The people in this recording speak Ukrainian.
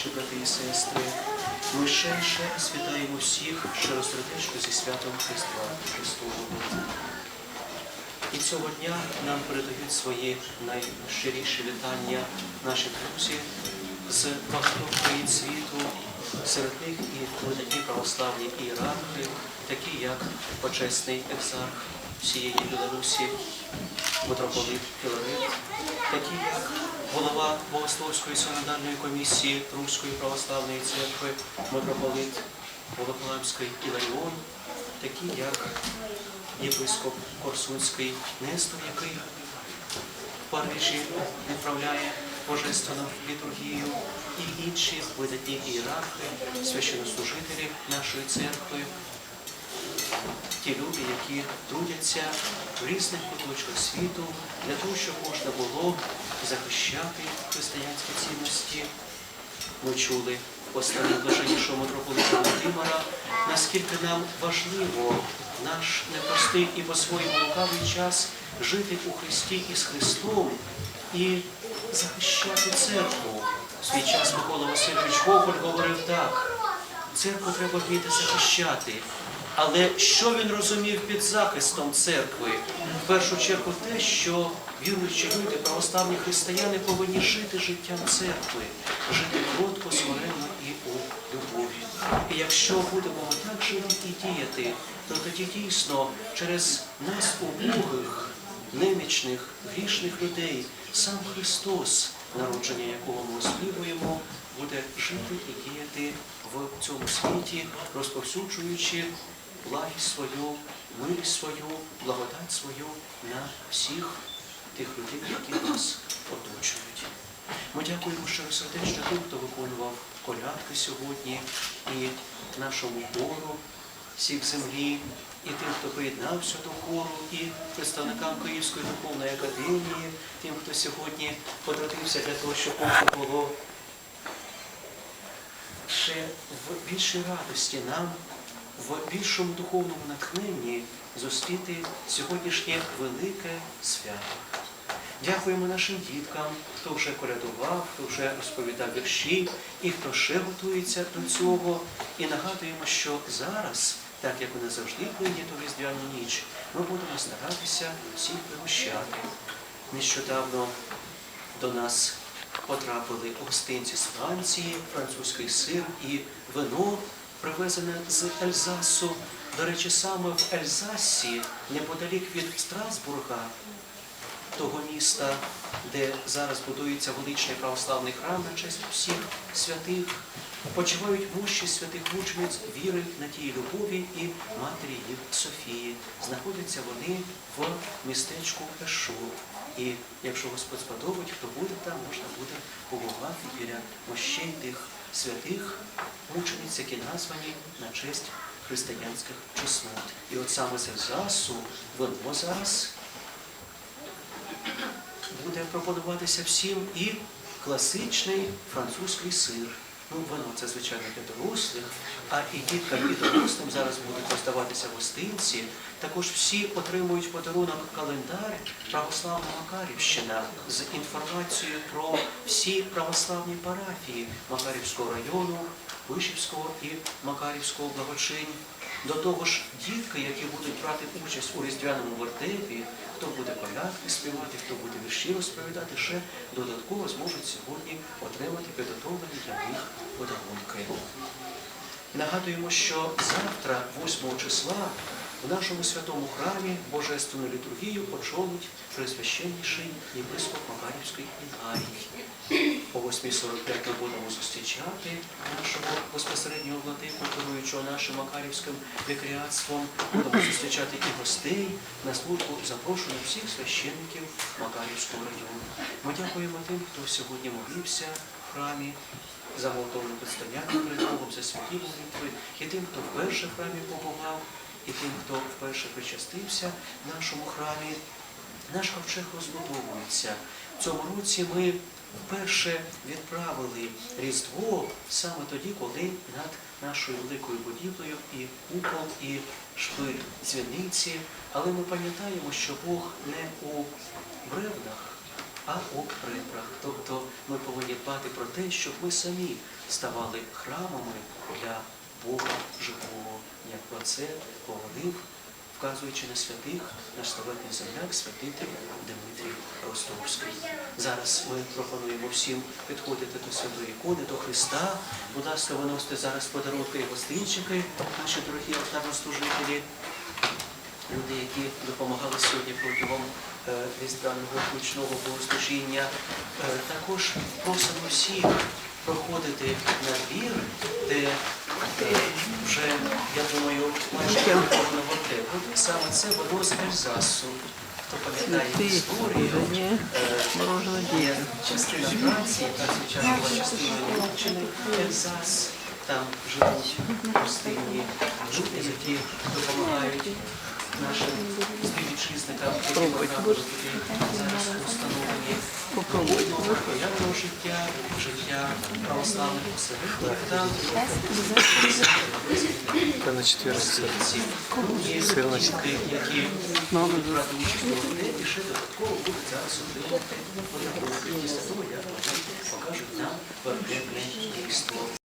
наші брати і сестри, ми ще і ще раз вітаємо всіх щиросердечко зі святом Христа Христового. І цього дня нам передають свої найщиріші вітання наші друзі з багатьох світу, серед них і видатні православні ієрархи, такі як почесний екзарх всієї Білорусі, митрополит Філарет, такі як голова Богословської синодальної комісії Руської православної церкви, митрополит Волоколамський Іларіон, такі як єпископ Корсунський Нестор, який в Парижі відправляє божественну літургію, і інші видатні ієрархи, священнослужителі нашої церкви, ті люди, які трудяться в різних куточках світу для того, щоб можна було захищати християнські цінності. Ми чули останнє блаженнішого митрополита Володимира, наскільки нам важливо наш непростий і по-своєму лукавий час жити у Христі із Христом і захищати церкву. В свій час Микола Васильович Гоголь говорив так. Церкву треба вміти захищати. Але що він розумів під захистом церкви? В першу чергу те, що віруючі люди, православні християни повинні жити життям церкви, жити кротко, смиренно і у любові. І якщо будемо так жити і діяти, то тоді дійсно через нас убогих, немічних, грішних людей сам Христос, народження якого ми оспівуємо, буде жити і діяти в цьому світі, розповсюджуючи благість свою, милість свою, благодать свою на всіх тих людей, які нас оточують. Ми дякуємо щиросердечно тим, хто виконував колядки сьогодні і нашому хору всіх землі, і тим, хто приєднався до хору, і представникам Київської духовної академії, тим, хто сьогодні потрудився для того, щоб було ще в більшій радості нам, в більшому духовному натхненні зустріти сьогоднішнє велике свято. Дякуємо нашим діткам, хто вже колядував, хто вже розповідав вірші і хто ще готується до цього. І нагадуємо, що зараз, так як у нас завжди прийнято в Різдвяну ніч, ми будемо старатися всіх пригощати. Нещодавно до нас потрапили гостинці з Франції, французький сир і вино, привезене з Ельзасу. До речі, саме в Ельзасі, неподалік від Страсбурга, того міста, де зараз будується величний православний храм на честь всіх святих, почувають мощі святих мучениць віри на тій любові і матері їх Софії. Знаходяться вони в містечку Ешур. І якщо Господь сподобить, хто буде там, можна буде побувати біля мощей тих святих мучениць, які названі на честь християнських чеснот. І от саме з Ельзасу вино зараз буде пропонуватися всім і класичний французький сир. Ну, вино це, звичайно, для дорослих, а і діткам, і дорослим зараз будуть роздаватися гостинці. Також всі отримують подарунок календар Православна Макарівщина з інформацією про всі православні парафії Макарівського району, Вишівського і Макарівського благочин. До того ж, дітки, які будуть брати участь у різдвяному вертепі, хто буде колядки співати, хто буде вірші розповідати, ще додатково зможуть сьогодні отримати підготовлені для них подарунки. Нагадуємо, що завтра, 8 числа, в нашому святому храмі Божественну літургію очолить Пресвященніший єпископ Макарівський Інгарій. О 8.45 ми будемо зустрічати нашого безпосереднього владику, керуючого нашим Макарівським рекреатством. Будемо зустрічати і гостей на службу запрошуємо всіх священників Макарівського району. Ми дякуємо тим, хто сьогодні молився в храмі за молитовним предстоянням перед Богом, за святі молитви, і тим, хто вперше в храмі побував, і тим, хто вперше причастився в нашому храмі. Наш ковчег розбудовується. В цьому році ми вперше відправили Різдво саме тоді, коли над нашою великою будівлею і купол, і шпиль дзвіниці. Але ми пам'ятаємо, що Бог не у бревнах, а о препрах. Тобто ми повинні дбати про те, щоб ми самі ставали храмами для Бога живого, як про це говорив, вказуючи на святих, наш славетний земляк, святитель Дмитрій Ростовський. Зараз ми пропонуємо всім підходити до святої ікони, до Христа. Будь ласка, виносите зараз подарунки і гостинчики, наші дорогі алтарнослужителі люди, які допомагали сьогодні протягом е, різдвяного ручного богослужіння. Е, Також просимо всіх проходити на двір, де вже, я думаю, майже кожного вертепу. Саме це воно з Ельзасу. Хто пам'ятає історію, е, є частина Франції, яка звичайно була частиною Німеччини, Ельзас. Там живуть гостинні люди, які допомагають нашим співвітчизникам, які потрапили зараз проводять життя, життя православних посадих християн. Це на четвертий нам верхнє дійство.